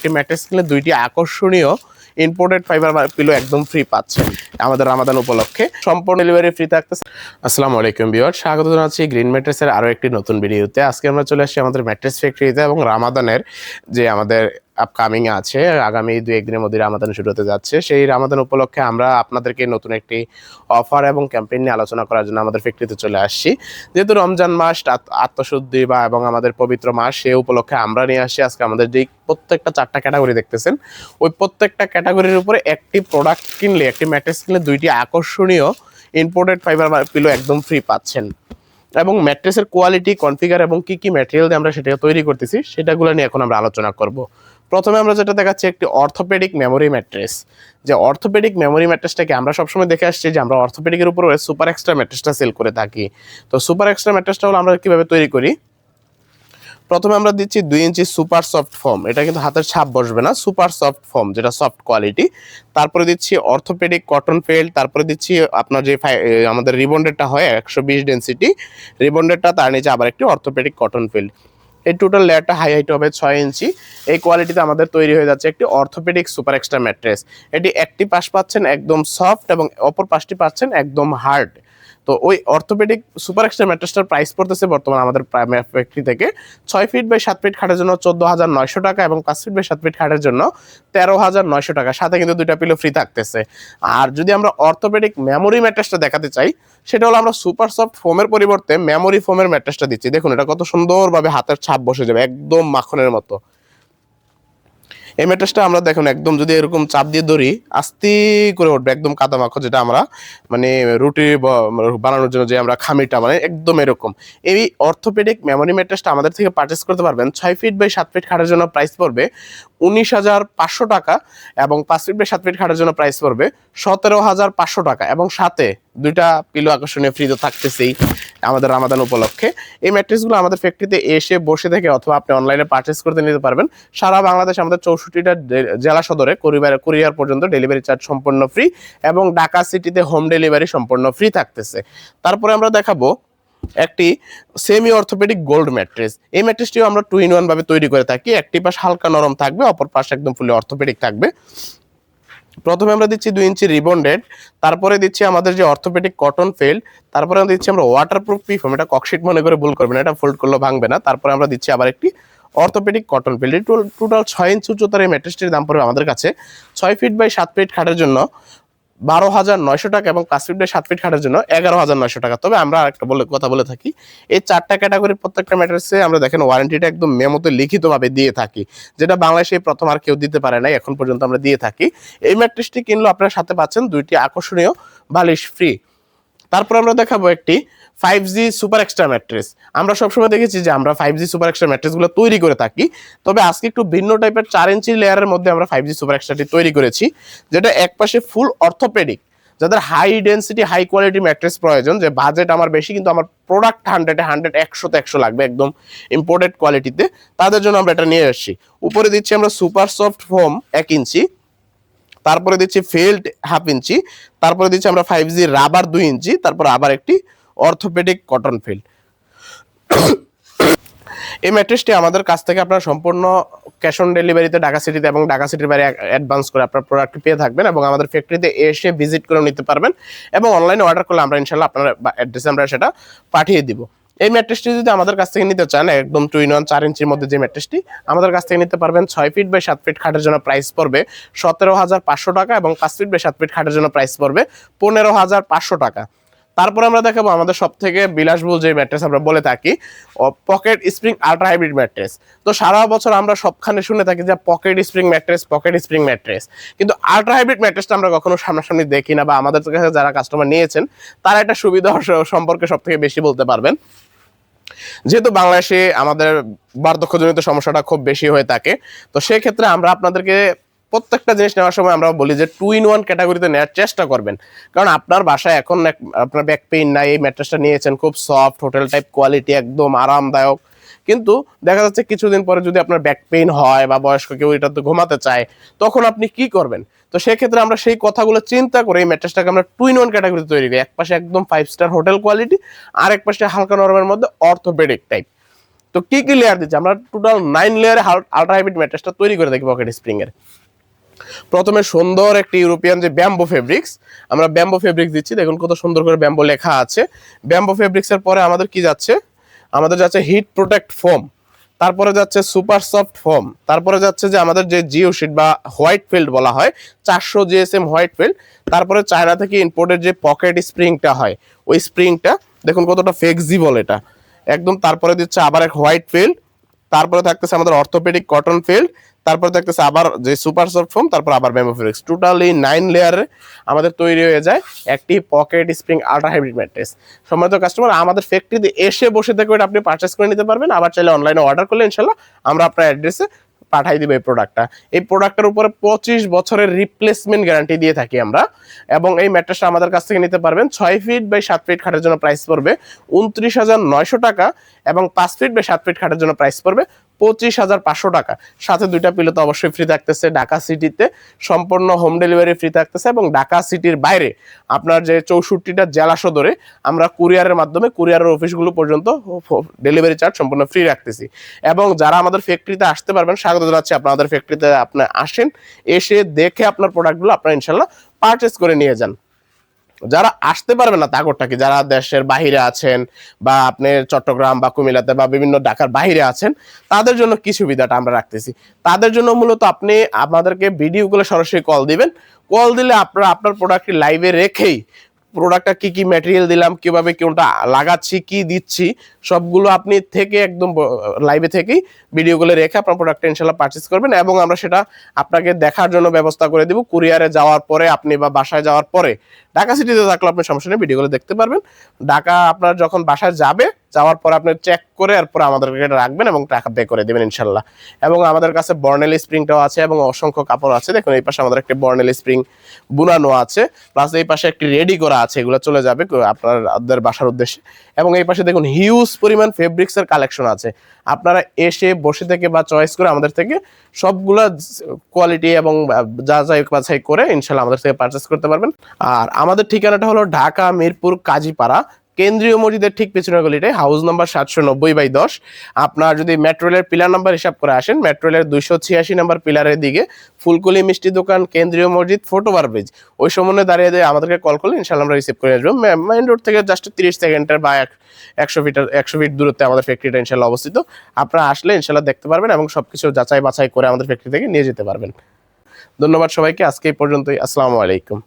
একটি ম্যাট্রেস কিনলে দুইটি আকর্ষণীয় ইম্পোর্টেড ফাইবার পিলো একদম ফ্রি পাচ্ছে আমাদের রামাদান উপলক্ষে। সম্পূর্ণ ডেলিভারি ফ্রি থাকতেছে। আসসালামু আলাইকুম বিয়ার স্বাগত জানাচ্ছি গ্রিন ম্যাট্রেসের আরও একটি নতুন ভিডিওতে আজকে আমরা চলে আসছি আমাদের ম্যাট্রেস ফ্যাক্টরিতে এবং রামাদানের যে আমাদের আপকামিং আছে। আগামী দু একদিনের মধ্যে রামাদান শুরু হতে যাচ্ছে। সেই রামাদান উপলক্ষে আমরা আপনাদেরকে নতুন একটি অফার এবং ক্যাম্পেইন নিয়ে আলোচনা করার জন্য আমাদের ফ্যাক্টরিতে চলে আসছি। যেহেতু রমজান মাস, আত- আত্মশুদ্ধি বা এবং আমাদের পবিত্র মাস, সে উপলক্ষে আমরা নিয়ে আসছি। আজকে আমাদের যেই প্রত্যেকটা চারটা ক্যাটাগরি দেখতেছেন, ওই প্রত্যেকটা ক্যাটাগরির উপরে একটি প্রোডাক্ট কিনলে, একটি ম্যাট্রেস কিনলে দুইটি আকর্ষণীয় ইম্পোর্টেড ফাইবার পিলো একদম ফ্রি পাচ্ছেন। এবং ম্যাট্রেসের কোয়ালিটি কনফিগার এবং কি কি ম্যাটেরিয়াল দিয়ে আমরা সেটা তৈরি করতেছি, সেটাগুলো নিয়ে এখন আমরা আলোচনা করব। প্রথমে আমরা যেটা দেখাচ্ছি একটি অর্থোপেডিক মেমোরি ম্যাট্রেস যে অর্থোপেডিক মেমোরি ম্যাট্রেসটাকে আমরা সবসময় দেখে আসছি যে আমরা অর্থোপেডিকের উপরে সুপার এক্সট্রা ম্যাট্রেসটা সেল করে থাকি। তো সুপার এক্সট্রা ম্যাট্রেসটা হলো আমরা কীভাবে তৈরি করি? প্রথমে আমরা দিচ্ছি দুই ইঞ্চি সুপার সফট ফর্ম এটা কিন্তু হাতের ছাপ বসবে না সুপার সফট ফর্ম যেটা সফট কোয়ালিটি তারপরে দিচ্ছি অর্থোপেডিক কটন ফেল্ড তারপরে দিচ্ছি আপনার যে আমাদের রিবন্ডেডটা হয় একশো বিশ ডেন্সিটি রিবন্ডেডটা তার নিচে আবার একটি অর্থোপেডিক কটন ফেল্ড এই টোটাল লেয়ারটা হাই হাইট হবে ছয় ইঞ্চি। এই কোয়ালিটিতে আমাদের তৈরি হয়ে যাচ্ছে একটি অর্থোপেডিক সুপার এক্সট্রা ম্যাট্রেস এটি একটি পাশ পাচ্ছেন একদম সফট এবং অপর পাশটি পাচ্ছেন একদম হার্ড তো ওই অর্থোপেডিক সুপার এক্সট্রা ম্যাট্রেসটার প্রাইস পড়তেছে বর্তমানে আমাদের ফ্যাক্টরি থেকে। ছয় ফিট বাই সাত ফিট খাটের জন্য চোদ্দ হাজার নয়শো টাকা এবং পাঁচ ফিট বাই সাত ফিট খাটের জন্য তেরো হাজার নয়শো টাকা। সাথে কিন্তু দুইটা পিলো ফ্রি থাকতেছে। আর যদি আমরা অর্থোপেডিক মেমোরি ম্যাট্রেসটা দেখাতে চাই, সেটা হলো আমরা সুপার সফট ফোমের পরিবর্তে মেমোরি ফোমের ম্যাট্রেসটা দিচ্ছি। দেখুন, এটা কত সুন্দরভাবে হাতের ছাপ বসে যাবে, একদম মাখনের মতো। এই ম্যাট্রেসটা আমরা দেখুন, একদম যদি এরকম চাপ দিয়ে ধরি, আস্তে করে উঠবে একদম কাদা মাখো যেটা আমরা মানে রুটি বানানোর জন্য যে আমরা খামিটা মানে একদম এরকম। এই অর্থোপেডিক মেমোরি ম্যাট্রেসটা আমাদের থেকে পারচেস করতে পারবেন। ছয় ফিট বাই সাত ফিট খাটার জন্য প্রাইস পড়বে উনিশ হাজার পাঁচশো টাকা এবং পাঁচ ফিট বাই সাত ফিট খাটার জন্য প্রাইস পড়বে সতেরো হাজার পাঁচশো টাকা এবং সাথে দুইটা পিলো আকর্ষণীয় ফ্রি তো থাকতেছেই আমাদের রামাদান উপলক্ষে। এই ম্যাট্রেসগুলো আমাদের ফ্যাক্টরিতে এসে বসে থেকে অথবা আপনি অনলাইনে পারচেস করতে নিতে পারবেন। সারা বাংলাদেশ আমাদের চৌষট্টিটা জেলা সদরে কুরিয়ার কুরিয়ার পর্যন্ত ডেলিভারি চার্জ সম্পূর্ণ ফ্রি এবং ঢাকা সিটিতে হোম ডেলিভারি সম্পূর্ণ ফ্রি থাকতেছে। তারপরে আমরা দেখাবো একটি সেমি অর্থোপেডিক গোল্ড ম্যাট্রেস এই ম্যাট্রেসটিও আমরা টু ইন ওয়ান ভাবে তৈরি করে থাকি। একটি পাশ হালকা নরম থাকবে, অপর পাশ একদম ফুলি অর্থোপেডিক থাকবে। প্রথমে আমরা দিচ্ছি দুই ইঞ্চি রিবন্ডেড তারপরে দিচ্ছি আমাদের যে অর্থোপেডিক কটন ফেল্ড তারপরে আমরা দিচ্ছি আমরা ওয়াটারপ্রুফ পিফম এটা ককশিট মনে করে ভুল করবে না, এটা ফোল্ড করলে ভাঙবে না, তারপরে আমরা দিচ্ছি আবার একটি অর্থোপেডিক কটন ফেল্ড টোটাল ছয় ইঞ্চি উচ্চতার এই ম্যাট্রেসটির দাম পড়বে আমাদের কাছে ছয় ফিট বাই সাত ফিট খাটের জন্য। বারো হাজার নয়শো টাকা এবং পাঁচ সাত ফিট খাটের জন্য এগারো হাজার নয়শো টাকা। তবে আমরা আরেকটা বলে কথা বলে থাকি, এই চারটা ক্যাটাগরির প্রত্যেকটা ম্যাটার্সে আমরা দেখেন ওয়ারেন্টিটা একদম মেমোতে লিখিতভাবে দিয়ে থাকি, যেটা বাংলাদেশে প্রথম আর কেউ দিতে পারে নাই, এখন পর্যন্ত আমরা দিয়ে থাকি। এই ম্যাট্রেসটি কিনলে আপনার সাথে পাচ্ছেন দুইটি আকর্ষণীয় বালিশ ফ্রি তারপর আমরা দেখাবো একটি five G super extra mattress আমরা সবসময় দেখেছি যে আমরা ফাইভ জি সুপার এক্সট্রা ম্যাট্রেসগুলো তৈরি করে থাকি। তবে আজকে একটু ভিন্ন টাইপের চার ইঞ্চি লেয়ারের মধ্যে আমরা ফাইভ জি সুপার এক্সট্রাটি তৈরি করেছি, যেটা একপাশে ফুল অর্থোপেডিক যাদের high density high quality mattress প্রয়োজন, যে বাজেট আমার বেশি, কিন্তু আমার প্রোডাক্ট হান্ড্রেডে হান্ড্রেড একশোতে একশো লাগবে একদম ইম্পোর্টেড কোয়ালিটিতে তাদের জন্য আমরা এটা নিয়ে এসেছি উপরে দিচ্ছি আমরা সুপার সফট ফোম এক ইঞ্চি। তারপরে দিচ্ছি ফেল্ড হাফ ইঞ্চি, তারপরে দিচ্ছি আমরা ফাইভ জি রাবার দুই ইঞ্চি, তারপর আবার একটি অর্থোপেডিক কটন ফিল্ড এই ম্যাট্রেসটি আমাদের কাছ থেকে আপনারা সম্পূর্ণ ক্যাশ অন ডেলিভারিতে ঢাকা সিটিতে এবং ঢাকা সিটির বাইরে অ্যাডভান্স করে আপনার প্রোডাক্ট পেয়ে থাকবেন এবং আমাদের ফ্যাক্টরিতে এসে ভিজিট করে নিতে পারবেন এবং অনলাইনে অর্ডার করলে আমরা ইনশাল্লাহ আপনার অ্যাড্রেসে আমরা সেটা পাঠিয়ে দিব। এই ম্যাট্রেসটি যদি আমাদের কাছ থেকে নিতে চান, একদম টু ইন ওয়ান চার ইঞ্চির মধ্যে যে ম্যাট্রেসটি, আমাদের কাছ থেকে নিতে পারবেন ছয় ফিট বাই সাত ফিট খাটের জন্য প্রাইস পড়বে সতেরো হাজার পাঁচশো টাকা এবং পাঁচ ফিট বাই সাত ফিট খাটের জন্য প্রাইস পড়বে পনেরো হাজার পাঁচশো টাকা। তারপর আমরা দেখাবো আমাদের সব থেকে বিলাসবহুল যে ম্যাট্রেস আমরা বলে থাকি pocket spring ultra hybrid mattress. তো সারা বছর আমরা সবখানে শুনে থাকি যে pocket spring mattress, pocket spring mattress. কিন্তু আল্ট্রা হাইব্রিড ম্যাট্রেসটা আমরা কখনো সামনাসামনি দেখি না বা আমাদের কাছে যারা কাস্টমার নিয়েছেন, তারা এটা সুবিধা সম্পর্কে সব থেকে বেশি বলতে পারবেন। যেহেতু বাংলাদেশে আমাদের বার্ধক্যজনিত সমস্যাটা খুব বেশি হয়ে থাকে, তো সেক্ষেত্রে আমরা আপনাদেরকে প্রত্যেকটা জিনিস নেওয়ার সময় আমরা বলি যে টু ইন ওয়ান ক্যাটাগরিতে নেওয়ার চেষ্টা করবেন। কারণ আপনার বাসায় এখন আপনার ব্যাক পেইন নাই, এই ম্যাট্রেসটা নিয়েছেন, খুব সফট হোটেল টাইপ কোয়ালিটি একদম আরামদায়ক। কিন্তু দেখা যাচ্ছে কিছুদিন পরে যদি আপনার ব্যাক পেইন হয় বা বয়স্ক কেউ এটা তো ঘুমাতে চায়, তখন আপনি কি করবেন? তো সেক্ষেত্রে আমরা সেই কথাগুলো চিন্তা করে এই ম্যাট্রেসটাকে আমরা টু ইন ওয়ান ক্যাটাগরিতে তৈরি করি। এক পাশে একদম ফাইভ স্টার হোটেল কোয়ালিটি আর এক পাশে হালকা নরমের মধ্যে অর্থোপেডিক টাইপ তো কি কি লেয়ার দিচ্ছে? আমরা টোটাল নাইন লেয়ারে আল্ট্রা হাইব্রিড ম্যাট্রেসটা তৈরি করে দেখি পকেট স্প্রিং এর। প্রথমে সুন্দর একটি ইউরোপিয়ান যে ব্যাম্বো ফেব্রিক্স আমরা ব্যাম্বো ফেব্রিক্স দিচ্ছি। দেখুন কত সুন্দর করে ব্যাম্বো লেখা আছে। ব্যাম্বো ফেব্রিক্সের পরে আমাদের কি যাচ্ছে? আমাদের যাচ্ছে হিট প্রোটেক্ট ফোম তারপরে যাচ্ছে সুপার সফট ফোম তারপরে যাচ্ছে যে আমাদের যে জিও শিট বা হোয়াইট ফিল্ড বলা হয়, চারশো জিএসএম হোয়াইট ফিল্ড। তারপরে চায়না থেকে ইম্পোর্টের যে পকেট স্প্রিংটা হয়, ওই স্প্রিংটা, দেখুন কতটা ফ্লেক্সিবল এটা। একদম তারপরে দিচ্ছে আবার এক হোয়াইট ফিল্ড, তারপরে থাকতেছে আমাদের অর্থোপেডিক কটন ফিল্ড তারপরে দেখতেছে আবার যে সুপার সফট ফোম, তারপর আবার মেমোফিক্স টোটালি নাইন লেয়ারে আমাদের তৈরি হয়ে যায় একটি pocket spring ultra hybrid mattress সম্মানিত কাস্টমার আমাদের ফ্যাক্টরিতে এসে বসে থেকে ওটা আপনি পারচেস করে নিতে পারবেন। আবার চাইলে অনলাইনে অর্ডার করলে ইনশাল্লাহ আমরা আপনার অ্যাড্রেসে পাঠাই দিব এই প্রোডাক্টটা এই প্রোডাক্টের উপরে পঁচিশ বছরের রিপ্লেসমেন্ট গ্যারান্টি দিয়ে থাকি আমরা। এবং এই ম্যাট্রেসটা আমাদের কাছ থেকে নিতে পারবেন। ছয় ফিট বাই সাত ফিট খাটের জন্য প্রাইস পড়বে। উনত্রিশ হাজার নয়শো টাকা এবং পাঁচ ফিট বাই সাত ফিট খাটের জন্য প্রাইস পড়বে। পঁচিশ হাজার পাঁচশো টাকা। সাথে দুইটা পিলো তো অবশ্যই ফ্রি থাকতেছে, ঢাকা সিটিতে সম্পূর্ণ হোম ডেলিভারি ফ্রি থাকতেছে এবং ঢাকা সিটির বাইরে আপনার যে চৌষট্টিটা জেলা সদরে আমরা কুরিয়ারের মাধ্যমে কুরিয়ারের অফিসগুলো পর্যন্ত ডেলিভারি চার্জ সম্পূর্ণ ফ্রি রাখতেছি। এবং যারা আমাদের ফ্যাক্টরিতে আসতে পারবেন, স্বাগত জানাচ্ছি আপনাদের ফ্যাক্টরিতে আপনি আসেন, এসে দেখে আপনার প্রোডাক্টগুলো আপনার ইনশাল্লাহ পারচেস করে নিয়ে যান। যারা আসতে পারবে না তাগরটা কি যারা দেশের বাহিরে আছেন বা আপনি চট্টগ্রাম বা কুমিল্লাতে বা বিভিন্ন ঢাকার বাহিরে আছেন, তাদের জন্য কি সুবিধাটা আমরা রাখতেছি? তাদের জন্য মূলত আপনি আমাদেরকে ভিডিওগুলো সরাসরি কল দিবেন। কল দিলে আপনারা আপনার প্রোডাক্টটি লাইভে রেখেই প্রোডাক্টটা কি কি ম্যাটেরিয়াল দিলাম, কীভাবে কোনটা লাগাচ্ছি, কি দিচ্ছি, সবগুলো আপনি থেকে একদম লাইভে থেকেই ভিডিওগুলো রেখে আপনার প্রোডাক্টটা ইনশাল্লাহ পারচেস করবেন এবং আমরা সেটা আপনাকে দেখার জন্য ব্যবস্থা করে দিব। কুরিয়ারে যাওয়ার পরে আপনি বা বাসায় যাওয়ার পরে ঢাকা সিটিতে থাকলে আপনি সমস্যা নেই ভিডিওগুলো দেখতে পারবেন। ঢাকা আপনার যখন বাসায় যাবে, যাওয়ার পর আপনি চেক করে এরপর আমাদেরকে রাখবেন এবং টাকা পে করে দেবেন ইনশাল্লাহ। এবং আমাদের কাছে বর্নেল স্প্রিংটাও আছে এবং অসংখ্য কাপড় আছে। দেখুন, এই পাশে আমাদের একটি বর্নেল স্প্রিং বুনানো আছে। প্লাস এই পাশে একটি রেডি করা আছে, এগুলো চলে যাবে আপনাদের বাসার উদ্দেশ্যে। এবং এই পাশে দেখুন হিউজ পরিমাণ ফেব্রিক্সের কালেকশন আছে। আপনারা এসে বসে থেকে বা চয়েস করে আমাদের থেকে সবগুলা কোয়ালিটি এবং যা যাই বাছাই করে ইনশাল্লাহ আমাদের থেকে পারচেস করতে পারবেন। আর আমাদের ঠিকানাটা হলো ঢাকা, মিরপুর, কাজীপাড়া। কেন্দ্রীয় মসজিদের ঠিক পেছনের গলিটায় হাউস নাম্বার সাতশো নব্বই বাই দশ। আপনার যদি মেট্রোলের পিলার নাম্বার হিসাব করে আসেন মেট্রোলের দুইশো ছিয়াশি নাম্বার পিলারের দিকে ফুলকলি মিষ্টি দোকান, কেন্দ্রীয় মসজিদ ফটোবার ব্রিজ ওই সময় দাঁড়িয়ে দিয়ে আমাদেরকে কল করলে ইনশাল্লাহ আমরা রিসিভ করে আসব। মেইন রোড থেকে জাস্ট তিরিশ সেকেন্ডের বা এক একশো ফিটার একশো ফিট দূরত্বে আমাদের ফ্যাক্টরিটা ইনশাল্লাহ অবস্থিত। আপনারা আসলে ইনশাল্লাহ দেখতে পারবেন এবং সব কিছু যাচাই বাছাই করে আমাদের ফ্যাক্টরি থেকে নিয়ে যেতে পারবেন। ধন্যবাদ সবাইকে। আজকে এই পর্যন্তই। আসসালামু আলাইকুম।